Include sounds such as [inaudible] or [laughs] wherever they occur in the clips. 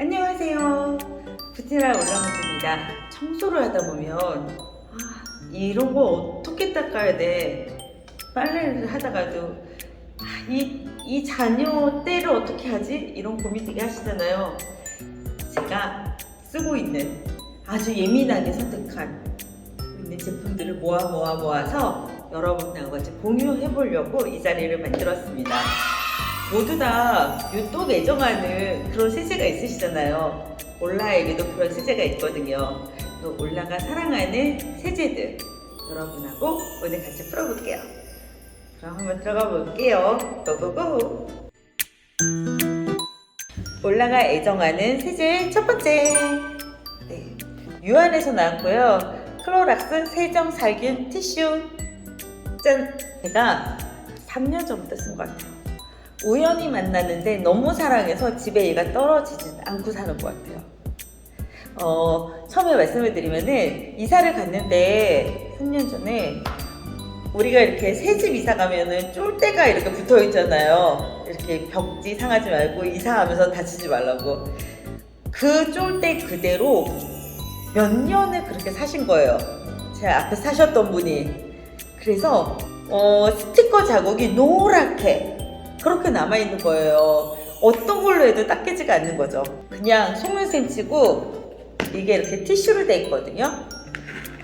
안녕하세요. 부티라 올라문입니다. 청소를 하다 보면 아, 이런 거 어떻게 닦아야 돼? 빨래를 하다가도 아, 이, 이 자녀 때를 어떻게 하지? 이런 고민 되게 하시잖아요. 제가 쓰고 있는 아주 예민하게 선택한 제품들을 모아 모아 모아서 여러분하고 같이 공유해 보려고 이 자리를 만들었습니다. 모두 다 유독 애정하는 그런 세제가 있으시잖아요. 올라에게도 그런 세제가 있거든요. 또 올라가 사랑하는 세제들 여러분하고 오늘 같이 풀어볼게요. 그럼 한번 들어가 볼게요. 고고고! 올라가 애정하는 세제 첫 번째. 네. 유한에서 나왔고요. 클로락스 세정 살균 티슈. 짠! 제가 3년 전부터 쓴 것 같아요. 우연히 만났는데 너무 사랑해서 집에 얘가 떨어지진 않고 사는 것 같아요. 어, 처음에 말씀을 드리면은 이사를 갔는데 3년 전에 우리가 이렇게 새집 이사 가면은 쫄대가 이렇게 붙어 있잖아요. 이렇게 벽지 상하지 말고 이사하면서 다치지 말라고. 그 쫄대 그대로 몇 년을 그렇게 사신 거예요. 제 앞에 사셨던 분이. 그래서 어, 스티커 자국이 노랗게 그렇게 남아있는 거예요. 어떤 걸로 해도 닦이지가 않는 거죠. 그냥 속눈썹 치고 이게 이렇게 티슈로 돼 있거든요.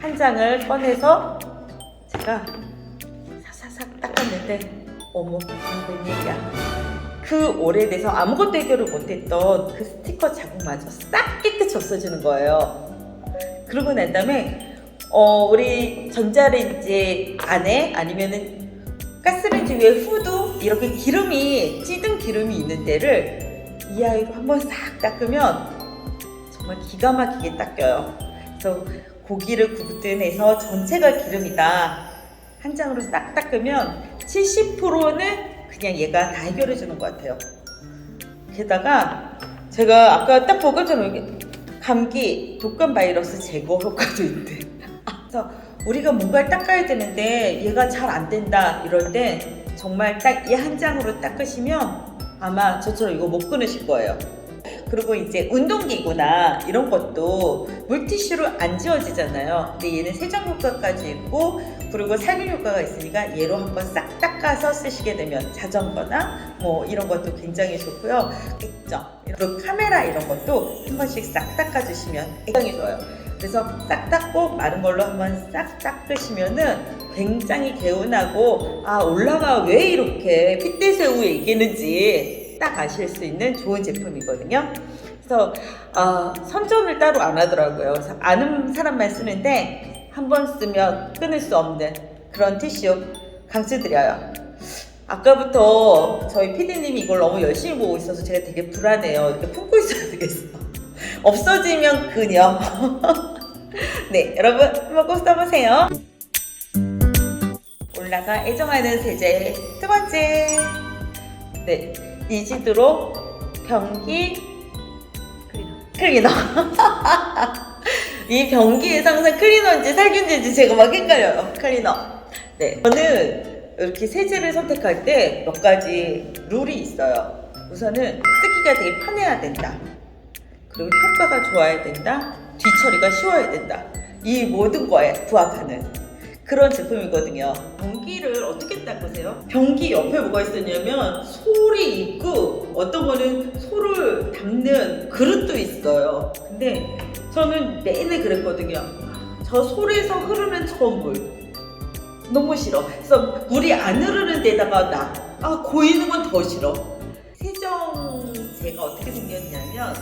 한 장을 꺼내서 제가 사사삭 닦았는데 어머 무슨 얘기야. 그 오래돼서 아무것도 해결을 못했던 그 스티커 자국마저 싹 깨끗이 없어지는 거예요. 그러고 난 다음에 어, 우리 전자레인지 안에 아니면은 가스레인지 위에 후드 이렇게 기름이 찌든 기름이 있는 데를 이 아이로 한번 싹 닦으면 정말 기가 막히게 닦여요. 그래서 고기를 구분해서 전체가 기름이다. 한 장으로 싹 닦으면 70%는 그냥 얘가 다 해결해 주는 것 같아요. 게다가 제가 아까 딱 여기 감기 독감 바이러스 제거 효과도 있대. 그래서 우리가 뭔가를 닦아야 되는데 얘가 잘 안 된다 이럴 때 정말 딱 이 한 장으로 닦으시면 아마 저처럼 이거 못 끊으실 거예요. 그리고 이제 운동기구나 이런 것도 물티슈로 안 지워지잖아요. 근데 얘는 세정 효과까지 있고 그리고 살균 효과가 있으니까 얘로 한번 싹 닦아서 쓰시게 되면 자전거나 뭐 이런 것도 굉장히 좋고요. 있죠. 그리고 카메라 이런 것도 한 번씩 싹 닦아주시면 굉장히 좋아요. 그래서 싹 닦고 마른 걸로 한번 싹 닦으시면은 굉장히 개운하고 아 올라가 왜 이렇게 핏대새우 얘기는지 딱 아실 수 있는 좋은 제품이거든요. 그래서 아, 선전을 따로 안 하더라고요. 아는 사람만 쓰는데 한 번 쓰면 끊을 수 없는 그런 티슈 강추드려요. 아까부터 저희 피디님이 이걸 너무 열심히 보고 있어서 제가 되게 불안해요. 이렇게 품고 있어야 되겠어. 없어지면 그녀. [laughs] 네, 여러분 한번 꼭 써보세요. 올라가 애정하는 세제 두 번째. 네, 이지드로 변기 클리너. [laughs] 이 변기에서 항상 클리너인지 살균제인지 제가 막 헷갈려요. 클리너. 네, 저는 이렇게 세제를 선택할 때 몇 가지 룰이 있어요. 우선은 쓰기가 되게 편해야 된다. 그리고 효과가 좋아야 된다. 뒤처리가 쉬워야 된다. 이 모든 거에 부합하는 그런 제품이거든요. 변기를 어떻게 닦으세요? 변기 옆에 뭐가 있었냐면 솔이 있고 어떤 거는 솔을 담는 그릇도 있어요. 근데 저는 내내 그랬거든요. 저 솔에서 흐르는 저 물. 너무 싫어. 그래서 물이 안 흐르는 데다가 나. 아, 고이는 건 더 싫어. 세정제가 어떻게 생겼냐면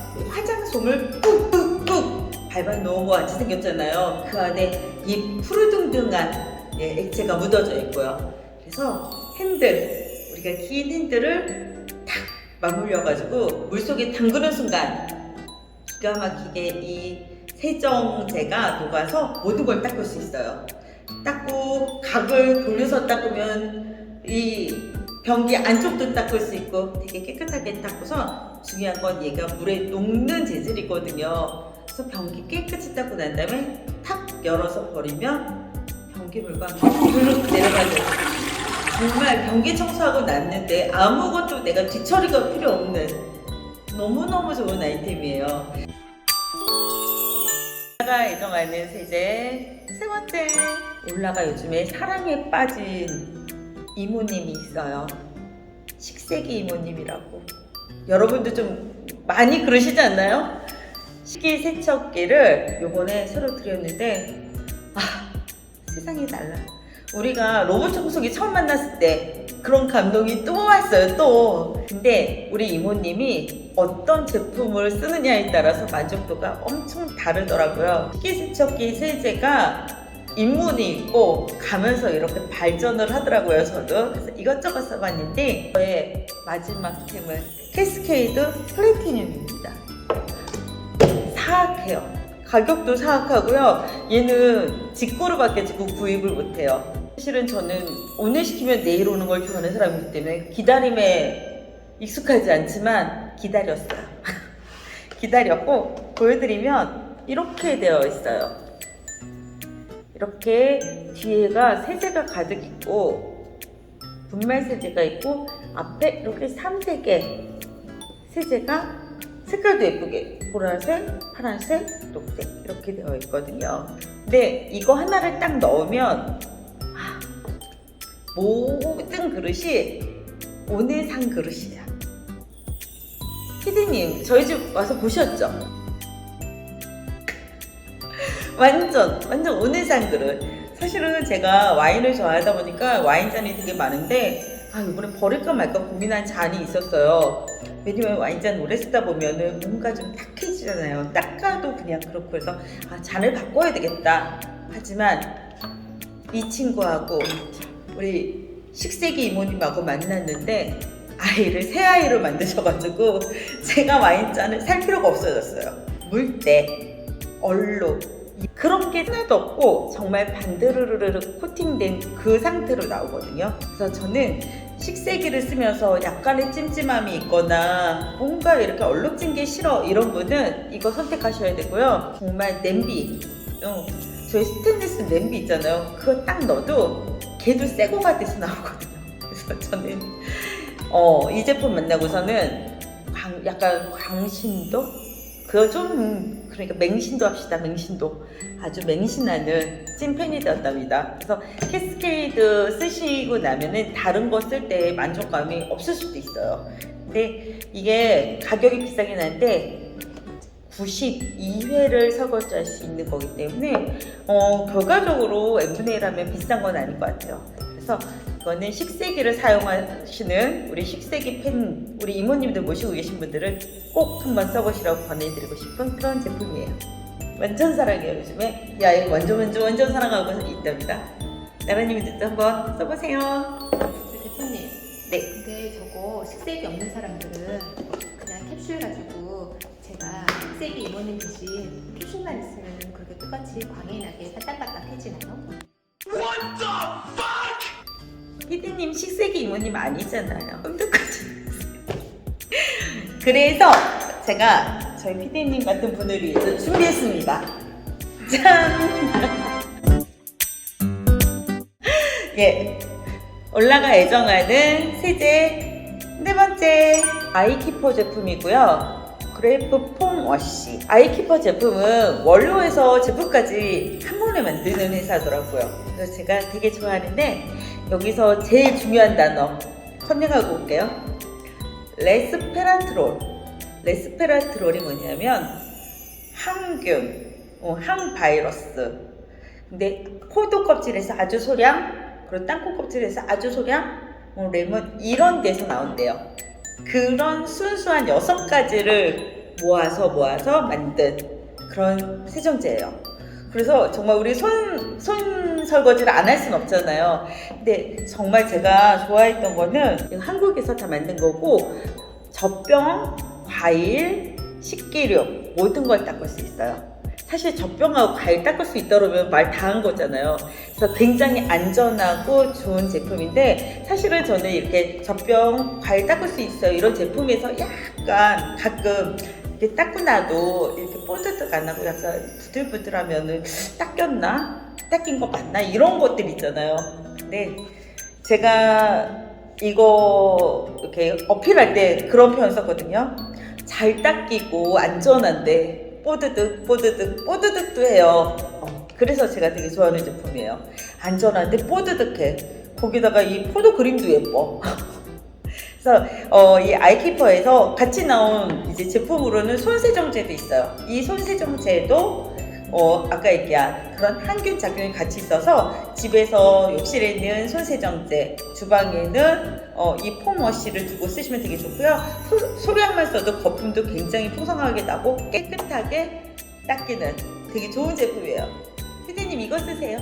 화장솜을 꾹꾹꾹 밟아 놓은 것 같이 생겼잖아요. 그 안에 이 푸르둥둥한 예, 액체가 묻어져 있고요. 그래서 핸들, 우리가 긴 핸들을 탁 맞물려가지고 물속에 담그는 순간 기가 막히게 이 세정제가 녹아서 모든 걸 닦을 수 있어요. 닦고 각을 돌려서 닦으면 이 변기 안쪽도 닦을 수 있고 되게 깨끗하게 닦고서 중요한 건 얘가 물에 녹는 재질이거든요. 그래서 변기 깨끗이 닦고 난 다음에 탁 열어서 버리면 변기 물과 르륵 내려가죠. 정말 변기 청소하고 났는데 아무것도 내가 뒤처리가 필요 없는 너무너무 좋은 아이템이에요. 올라가 애정하는 세제 세 번째 올라가 요즘에 사랑에 빠진 이모님이 있어요. 식세기 이모님이라고. 여러분도 좀 많이 그러시지 않나요? 식기 세척기를 요번에 새로 드렸는데 아 세상이 달라. 우리가 로봇 청소기 처음 만났을 때 그런 감동이 또 왔어요 또. 근데 우리 이모님이 어떤 제품을 쓰느냐에 따라서 만족도가 엄청 다르더라고요. 식기 세척기 세제가 입문이 있고 가면서 이렇게 발전을 하더라고요 저도. 그래서 이것저것 써봤는데 저의 마지막 템은 캐스케이드 플래티늄입니다. 사악해요. 가격도 사악하고요. 얘는 직구로 밖에 지금 구입을 못해요. 사실은 저는 오늘 시키면 내일 오는 걸 좋아하는 사람이기 때문에 기다림에 익숙하지 않지만 기다렸어요. [laughs] 기다렸고 보여드리면 이렇게 되어 있어요 이렇게 뒤에가 세제가 가득 있고 분말 세제가 있고 앞에 이렇게 3색의 세제가 색깔도 예쁘게 보라색, 파란색, 녹색 이렇게 되어 있거든요. 근데 이거 하나를 딱 넣으면 아, 모든 그릇이 오늘 산 그릇이야. 피디님 저희 집 와서 보셨죠? 완전 완전 오늘 산 그릇. 사실은 제가 와인을 좋아하다 보니까 와인잔이 되게 많은데 아 이번에 버릴까 말까 고민한 잔이 있었어요. 왜냐면 와인잔 오래 쓰다 보면은 뭔가 좀 탁해지잖아요. 닦아도 그냥 그렇고 해서 아 잔을 바꿔야 되겠다. 하지만 이 친구하고 우리 식세기 이모님하고 만났는데 아이를 새 아이로 만드셔가지고 제가 와인잔을 살 필요가 없어졌어요. 물때, 얼룩 그런 게 하나도 없고 정말 반드르르르 코팅된 그 상태로 나오거든요. 그래서 저는 식세기를 쓰면서 약간의 찜찜함이 있거나 뭔가 이렇게 얼룩진 게 싫어 이런 분은 이거 선택하셔야 되고요. 정말 냄비, 어, 저희 스테인리스 냄비 있잖아요. 그거 딱 넣어도 걔도 새거 같아서 나오거든요. 그래서 저는 어, 이 제품 만나고서는 광- 약간 광신도? 그거 좀 그러니까 맹신도 합시다 맹신도 아주 맹신하는 찐팬이 되었답니다. 그래서 캐스케이드 쓰시고 나면은 다른 거 쓸 때 만족감이 없을 수도 있어요. 근데 이게 가격이 비싸긴 한데 92회를 설거지할 수 있는 거기 때문에 어, 결과적으로 M분의1하면 비싼 건 아닌 것 같아요. 그래서 이거는 식세기를 사용하시는 우리 식세기 팬 우리 이모님들 모시고 계신 분들은 꼭 한번 써보시라고 권해드리고 싶은 그런 제품이에요. 완전 사랑해요 요즘에. 야 이거 완전 완전 완전 사랑하고 있답니다. 나라님들도 한번 써보세요. 대표님, 네. 근데 저거 식색이 없는 사람들은 그냥 캡슐 가지고 제가 식색이 이모님 대신 캡슐만 있으면 그렇게 똑같이 광이 나게 반딱반딱해지나요? 피디님 식세기 이모님 아니잖아요. 끔찍하지. 그래서 제가 저희 피디님 같은 분을 위해서 준비했습니다. 짠! [laughs] 예. 올라가 애정하는 세제 네 번째 아이키퍼 제품이고요. 그레이프 폼 워시. 아이키퍼 제품은 원료에서 제품까지 한 번에 만드는 회사더라고요. 그래서 제가 되게 좋아하는데 여기서 제일 중요한 단어 컨닝하고 올게요. 레스페라트롤. 레스페라트롤이 뭐냐면 항균, 어, 항바이러스. 근데 포도 껍질에서 아주 소량, 그리고 땅콩 껍질에서 아주 소량, 어, 레몬 이런 데서 나온대요. 그런 순수한 여섯 가지를 모아서 모아서 만든 그런 세정제예요. 그래서 정말 우리 손, 손 설거지를 안할순 없잖아요. 근데 정말 제가 좋아했던 거는 한국에서 다 만든 거고 젖병, 과일, 식기류 모든 걸 닦을 수 있어요. 사실 젖병하고 과일 닦을 수 있다면 말 다 한 거잖아요. 그래서 굉장히 안전하고 좋은 제품인데 사실은 저는 이렇게 젖병, 과일 닦을 수 있어요. 이런 제품에서 약간 가끔 이렇게 닦고 나도 이렇게 뽀드득 안 하고 약간 부들부들하면은 닦였나? 닦인 거 맞나? 이런 것들 있잖아요. 근데 제가 이거 이렇게 어필할 때 그런 표현 썼거든요. 잘 닦이고 안전한데 뽀드득 뽀드득 뽀드득도 해요. 어, 그래서 제가 되게 좋아하는 제품이에요. 안전한데 뽀드득해. 거기다가 이 포도 그림도 예뻐. [laughs] 그래서 어, 이 아이키퍼에서 같이 나온 이제 제품으로는 손세정제도 있어요. 이 손세정제도 어, 아까 얘기한 그런 항균 작용이 같이 있어서 집에서 욕실에 있는 손세정제, 주방에는 어, 이 폼워시를 두고 쓰시면 되게 좋고요. 소, 소량만 써도 거품도 굉장히 풍성하게 나고 깨끗하게 닦이는 되게 좋은 제품이에요. 피디님 이거 쓰세요.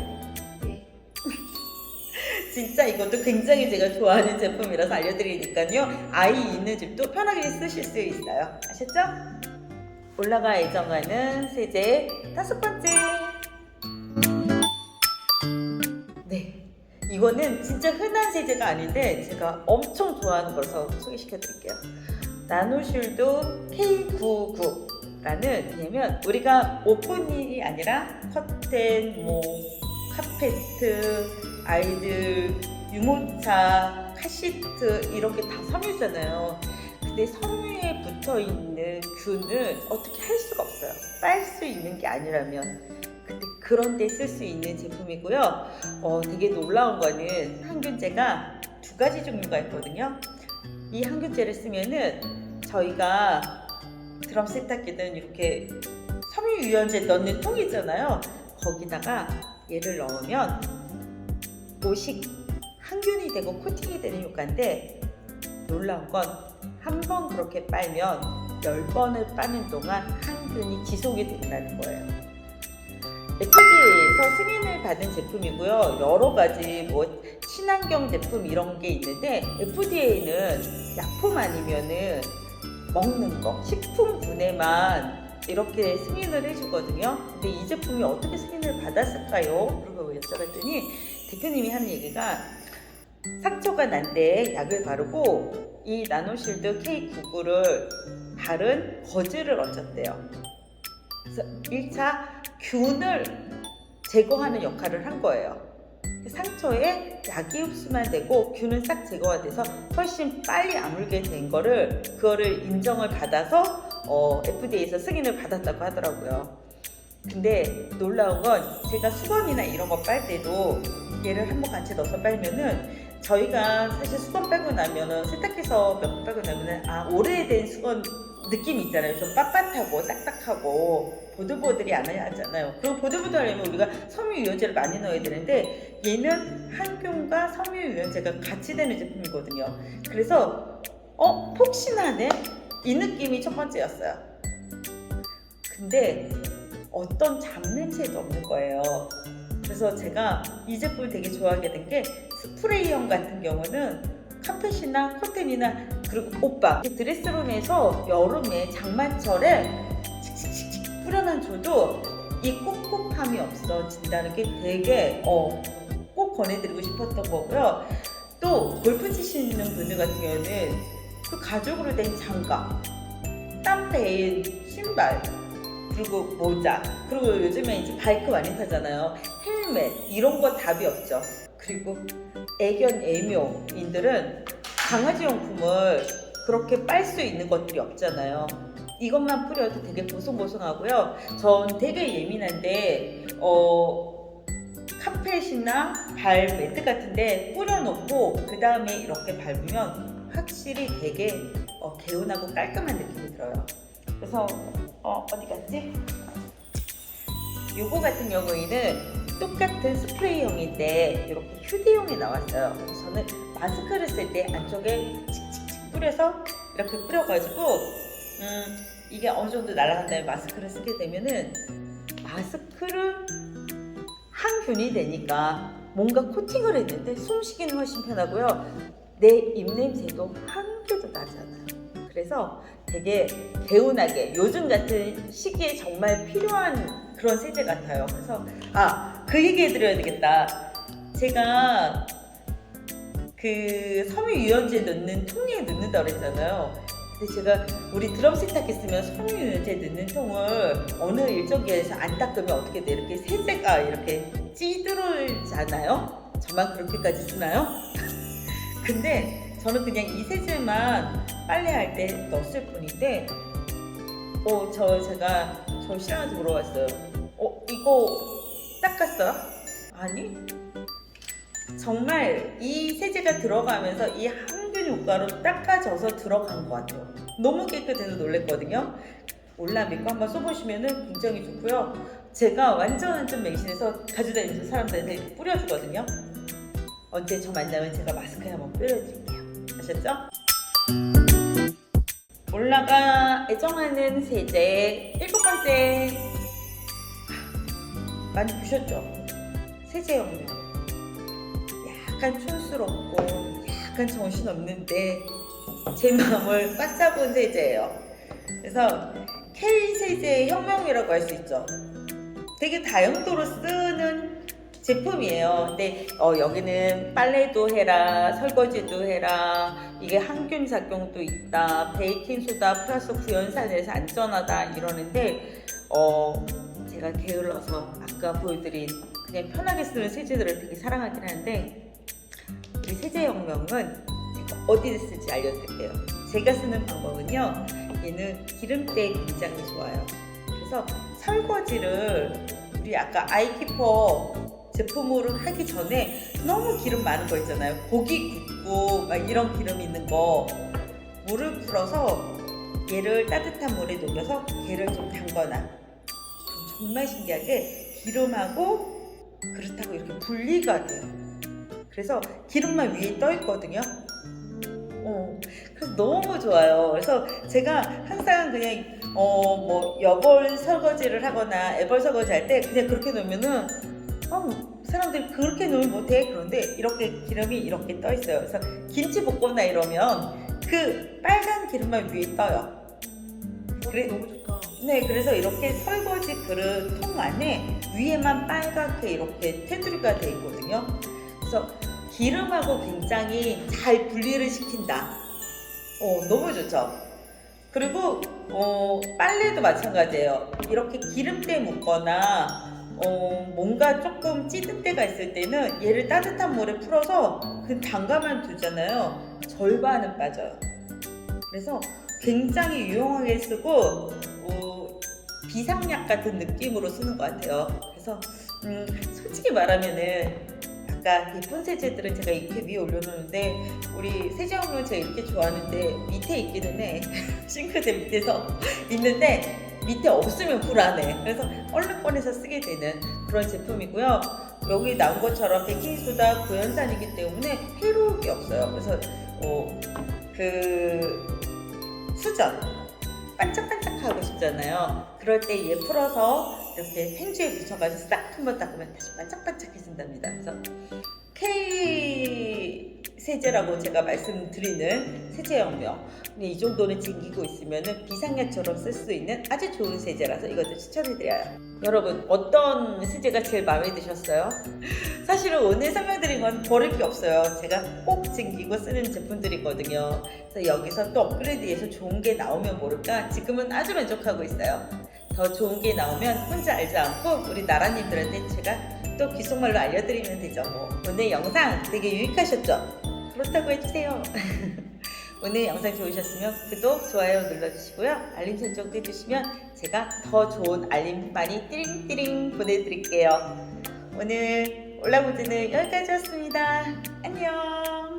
네. [laughs] 진짜 이것도 굉장히 제가 좋아하는 제품이라서 알려드리니까요. 아이 있는 집도 편하게 쓰실 수 있어요. 아셨죠? 올라가 애정하는 세제 다섯 번째. 이거는 진짜 흔한 세제가 아닌데 제가 엄청 좋아하는 거라서 소개시켜 드릴게요. 나노쉴드 K99라는 왜냐면 우리가 오픈이 아니라 커튼, 뭐 카페트, 아이들 유모차, 카시트 이렇게 다 섬유잖아요. 근데 섬유에 붙어 있는 균을 어떻게 할 수가 없어요. 빨 수 있는 게 아니라면. 그런 데 쓸 수 있는 제품이고요. 어, 되게 놀라운 거는 항균제가 두 가지 종류가 있거든요. 이 항균제를 쓰면은 저희가 드럼 세탁기든 이렇게 섬유 유연제 넣는 통 있잖아요. 거기다가 얘를 넣으면 옷이 항균이 되고 코팅이 되는 효과인데 놀라운 건 한 번 그렇게 빨면 열 번을 빠는 동안 항균이 지속이 된다는 거예요. FDA에서 승인을 받은 제품이고요. 여러 가지 뭐 친환경 제품 이런 게 있는데 FDA는 약품 아니면은 먹는 거, 식품 분해만 이렇게 승인을 해주거든요. 근데 이 제품이 어떻게 승인을 받았을까요? 그러고 여쭤봤더니 대표님이 하는 얘기가 상처가 난 데 약을 바르고 이 나노실드 K99를 바른 거즈를 얹었대요. 그래서 1차 균을 제거하는 역할을 한 거예요. 상처에 약이 흡수만 되고 균은 싹 제거가 돼서 훨씬 빨리 아물게 된 거를 그거를 인정을 받아서 어, FDA에서 승인을 받았다고 하더라고요. 근데 놀라운 건 제가 수건이나 이런 거 빨 때도 얘를 한번 같이 넣어서 빨면은 저희가 사실 수건 빨고 나면은 세탁해서 몇번 빨고 나면은 아 오래된 수건 느낌이 있잖아요. 좀 빳빳하고 딱딱하고 보들보들이 안 하잖아요. 그리고 보들보들 하려면 우리가 섬유 유연제를 많이 넣어야 되는데 얘는 항균과 섬유 유연제가 같이 되는 제품이거든요. 그래서 어 폭신하네 이 느낌이 첫 번째였어요. 근데 어떤 잡냄새도 없는 거예요. 그래서 제가 이 제품을 되게 좋아하게 된 게 스프레이형 같은 경우는 카펫이나 커튼이나 그리고 이 드레스룸에서 여름에 장마철에 칙칙칙칙 뿌려만 줘도 이 꿉꿉함이 없어진다는 게 되게 어, 꼭 권해드리고 싶었던 거고요. 또 골프 치시는 분들 같은 경우는 그 가죽으로 된 장갑, 땀 빼인 신발, 그리고 모자, 그리고 요즘에 이제 바이크 많이 타잖아요. 헬멧 이런 거 답이 없죠. 그리고 애견 애묘인들은 강아지 용품을 그렇게 빨 수 있는 것들이 없잖아요. 이것만 뿌려도 되게 보송보송하고요. 전 되게 예민한데 어 카펫이나 발 매트 같은데 뿌려놓고 그 다음에 이렇게 밟으면 확실히 되게 어, 개운하고 깔끔한 느낌이 들어요. 그래서 어 어디 갔지? 요거 같은 경우에는 똑같은 스프레이형인데 이렇게 휴대용이 나왔어요. 그래서 저는 마스크를 쓸 때 안쪽에 칙칙칙 뿌려서 이렇게 뿌려가지고 음, 이게 어느 정도 날아간 다음에 마스크를 쓰게 되면은 마스크를 항균이 되니까 뭔가 코팅을 했는데 숨쉬기는 훨씬 편하고요. 내 입냄새도 한 개도 나지 않아요. 그래서 되게 개운하게 요즘 같은 시기에 정말 필요한 그런 세제 같아요. 그래서 아 그 얘기 해드려야 되겠다. 제가 그 섬유 유연제 넣는 통에 넣는다 그랬잖아요. 근데 제가 우리 드럼 세탁기 쓰면 섬유 유연제 넣는 통을 어느 일정 기에서 안 닦으면 어떻게 돼? 이렇게 세제가 이렇게 찌들잖아요. 저만 그렇게까지 쓰나요? [laughs] 근데 저는 그냥 이 세제만 빨래할 때 넣었을 뿐인데 어, 저 제가 저 신랑한테 물어봤어요. 어, 이거 닦았어요? 아니. 정말 이 세제가 들어가면서 이 항균 효과로 닦아져서 들어간 것 같아요. 너무 깨끗해서 놀랬거든요. 올라미거 한번 써보시면은 굉장히 좋고요. 제가 완전 완전 맹신해서 가져다니면서 사람들한테 뿌려주거든요. 언제 저 만나면 제가 마스크에 한번 뿌려드릴게요. 아셨죠? 올라가 애정하는 세제 일곱 번째 많이 보셨죠? 세제 영역 약간 촌스럽고 약간 정신없는데 제 마음을 [laughs] 꽉 잡은 세제예요 그래서 K 세제의 혁명이라고 할 수 있죠 되게 다용도로 쓰는 제품이에요. 근데 어, 여기는 빨래도 해라, 설거지도 해라, 이게 항균 작용도 있다, 베이킹 소다 플러스 구연산에서 안전하다 이러는데 어, 제가 게을러서 아까 보여드린 그냥 편하게 쓰는 세제들을 되게 사랑하긴 하는데 이 세제 혁명은 제가 어디에 쓸지 알려드릴게요. 제가 쓰는 방법은요. 얘는 기름때 굉장히 좋아요. 그래서 설거지를 우리 아까 아이키퍼 제품으로 하기 전에 너무 기름 많은 거 있잖아요. 고기 굽고 막 이런 기름 있는 거 물을 풀어서 얘를 따뜻한 물에 녹여서 걔를 좀 담거나 정말 신기하게 기름하고 그렇다고 이렇게 분리가 돼요. 그래서 기름만 위에 떠 있거든요. 어, 그래서 너무 좋아요. 그래서 제가 항상 그냥 어 뭐 여벌 설거지를 하거나 애벌 설거지 할 때 그냥 그렇게 놓으면은 어, 사람들이 그렇게 놓으면 못해 그런데 이렇게 기름이 이렇게 떠 있어요. 그래서 김치 볶거나 이러면 그 빨간 기름만 위에 떠요. 그래- 너무 좋다. 네, 그래서 이렇게 설거지 그릇 통 안에 위에만 빨갛게 이렇게 테두리가 돼 있거든요. 그래서 기름하고 굉장히 잘 분리를 시킨다. 어, 너무 좋죠. 그리고 어, 빨래도 마찬가지예요. 이렇게 기름때 묻거나 어, 뭔가 조금 찌든 때가 있을 때는 얘를 따뜻한 물에 풀어서 그 담가만 두잖아요. 절반은 빠져요. 그래서 굉장히 유용하게 쓰고 어, 비상약 같은 느낌으로 쓰는 것 같아요. 그래서 음, 솔직히 말하면은 아까 예쁜 세제들은 제가 이렇게 위에 올려놓는데 우리 세제용을 제가 이렇게 좋아하는데 밑에 있기는 해. [laughs] 싱크대 밑에서 있는데 밑에 없으면 불안해. 그래서 얼른 꺼내서 쓰게 되는 그런 제품이고요. 여기 나온 것처럼 베이킹소다 구연산이기 때문에 해로울 게 없어요. 그래서 어, 그 수전 반짝반짝 하고 싶잖아요. 그럴 때 얘 풀어서 이렇게 생주에 붙여가지고 싹 한 번 닦으면 다시 반짝반짝해진답니다. 그래서 K 세제라고 제가 말씀드리는 세제용명. 이 정도는 챙기고 있으면 비상약처럼 쓸 수 있는 아주 좋은 세제라서 이것도 추천해드려요. 여러분 어떤 세제가 제일 마음에 드셨어요? [laughs] 사실은 오늘 설명드린 건 버릴 게 없어요. 제가 꼭 챙기고 쓰는 제품들이거든요. 그래서 여기서 또 업그레이드해서 좋은 게 나오면 모를까 지금은 아주 만족하고 있어요. 더 좋은 게 나오면 혼자 알지 않고 우리 나라님들한테 제가 또 귓속말로 알려드리면 되죠. 뭐. 오늘 영상 되게 유익하셨죠? 그렇다고 해주세요. [laughs] 오늘 영상 좋으셨으면 구독, 좋아요 눌러주시고요. 알림 설정도 해주시면 제가 더 좋은 알림 많이 띠링띠링 보내드릴게요. 오늘 올라보드는 여기까지였습니다. 안녕.